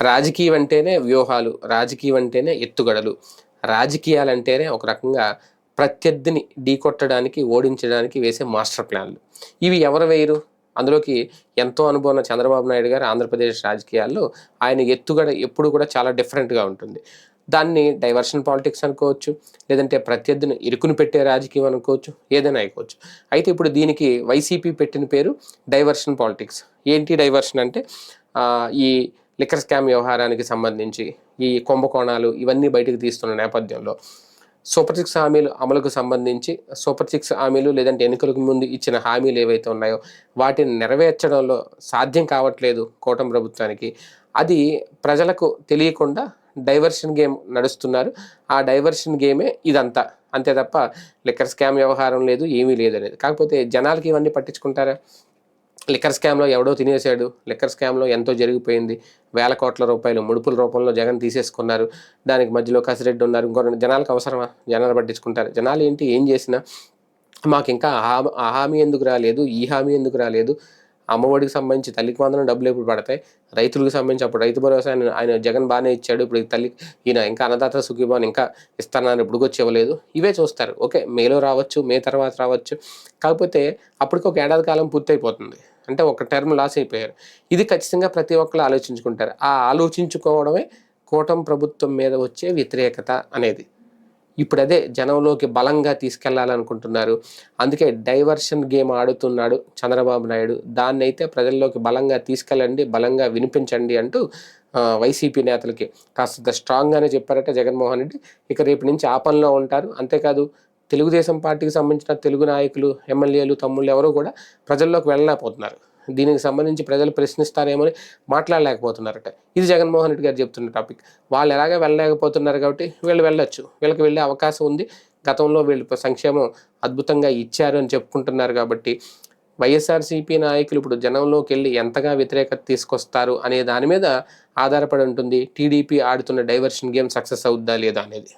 రాజకీయం అంటేనే వ్యూహాలు రాజకీయం అంటేనే ఎత్తుగడలు. రాజకీయాలంటేనే ఒక రకంగా ప్రత్యర్థిని ఢీకొట్టడానికి ఓడించడానికి వేసే మాస్టర్ ప్లాన్లు. ఇవి ఎవరు వేయరు? అందులోకి ఎంతో అనుభవం ఉన్న చంద్రబాబు నాయుడు గారు ఆంధ్రప్రదేశ్ రాజకీయాల్లో ఆయన ఎత్తుగడ ఎప్పుడు కూడా చాలా డిఫరెంట్గా ఉంటుంది. దాన్ని డైవర్షన్ పాలిటిక్స్ అనుకోవచ్చు లేదంటే ప్రత్యర్థిని ఇరుకును పెట్టే రాజకీయం అనుకోవచ్చు ఏదైనా అయిపోవచ్చు. అయితే ఇప్పుడు దీనికి వైసీపీ పెట్టిన పేరు డైవర్షన్ పాలిటిక్స్. ఏంటి డైవర్షన్ అంటే ఈ లిక్కర్ స్కామ్ వ్యవహారానికి సంబంధించి ఈ కుంభకోణాలు ఇవన్నీ బయటకు తీస్తున్న నేపథ్యంలో సూపర్ సిక్స్ హామీలు అమలుకు సంబంధించి సూపర్ సిక్స్ హామీలు లేదంటే ఎన్నికలకు ముందు ఇచ్చిన హామీలు ఏవైతే ఉన్నాయో వాటిని నెరవేర్చడంలో సాధ్యం కావట్లేదు కూటమి ప్రభుత్వానికి. అది ప్రజలకు తెలియకుండా డైవర్షన్ గేమ్ నడుస్తున్నారు. ఆ డైవర్షన్ గేమే ఇదంతా. అంతే తప్ప లిక్కర్ స్కామ్ వ్యవహారం లేదు ఏమీ లేదు అనేది. కాకపోతే జనాలకి ఇవన్నీ పట్టించుకుంటారా? లిక్కర్ స్కామ్లో ఎవడో తినేశాడు. లిక్కర్ స్కామ్లో ఎంతో జరిగిపోయింది. వేల కోట్ల రూపాయలు ముడుపుల రూపంలో జగన్ తీసేసుకున్నారు. దానికి మధ్యలో కసిరెడ్డి ఉన్నారు. ఇంకో జనాలకు అవసరమా? జనాలు పట్టించుకుంటారు. జనాలు ఏంటి? ఏం చేసినా మాకు ఇంకా ఆ హామీ ఆ హామీ ఎందుకు రాలేదు? ఈ హామీ ఎందుకు రాలేదు? అమ్మఒడికి సంబంధించి తల్లికి వందనం డబ్బులు ఎప్పుడు పడతాయి? రైతులకు సంబంధించి అప్పుడు రైతు భరోసా ఆయన ఆయన జగన్ బాగానే ఇచ్చాడు. ఇప్పుడు తల్లి ఈయన ఇంకా అన్నదాత సుఖీభవన్ ఇంకా ఇస్తానని ఇప్పుడు వచ్చి ఇవ్వలేదు ఇవే చూస్తారు. ఓకే మేలో రావచ్చు మే తర్వాత రావచ్చు. కాకపోతే అప్పటికి ఒక ఏడాది కాలం పూర్తయిపోతుంది. అంటే ఒక టర్మ్ లాస్ అయిపోయారు. ఇది ఖచ్చితంగా ప్రతి ఒక్కరు ఆలోచించుకుంటారు. ఆ ఆలోచించుకోవడమే కూటమి ప్రభుత్వం మీద వచ్చే వ్యతిరేకత అనేది. ఇప్పుడు అదే జనంలోకి బలంగా తీసుకెళ్ళాలనుకుంటున్నారు. అందుకే డైవర్షన్ గేమ్ ఆడుతున్నాడు చంద్రబాబు నాయుడు. దాన్ని అయితే ప్రజల్లోకి బలంగా తీసుకెళ్ళండి బలంగా వినిపించండి అంటూ వైసీపీ నేతలకి కాస్త స్ట్రాంగ్గానే చెప్పారట జగన్మోహన్ రెడ్డి. ఇక రేపు నుంచి ఆ పనిలో ఉంటారు. అంతేకాదు తెలుగుదేశం పార్టీకి సంబంధించిన తెలుగు నాయకులు ఎమ్మెల్యేలు తమ్ముళ్ళు ఎవరూ కూడా ప్రజల్లోకి వెళ్ళలేకపోతున్నారు. దీనికి సంబంధించి ప్రజలు ప్రశ్నిస్తారేమో అని మాట్లాడలేకపోతున్నారట. ఇది జగన్మోహన్ రెడ్డి గారు చెప్తున్న టాపిక్. వాళ్ళు ఎలాగే వెళ్ళలేకపోతున్నారు కాబట్టి వీళ్ళు వెళ్ళొచ్చు. వీళ్ళకి వెళ్ళే అవకాశం ఉంది. గతంలో వీళ్ళు సంక్షేమం అద్భుతంగా ఇచ్చారు అని చెప్పుకుంటున్నారు కాబట్టి వైఎస్ఆర్సీపీ నాయకులు ఇప్పుడు జనంలోకి వెళ్ళి ఎంతగా వ్యతిరేకత తీసుకొస్తారు అనే దాని మీద ఆధారపడి ఉంటుంది. టీడీపీ ఆడుతున్న డైవర్షన్ గేమ్ సక్సెస్ అవుద్దా లేదా అనేది.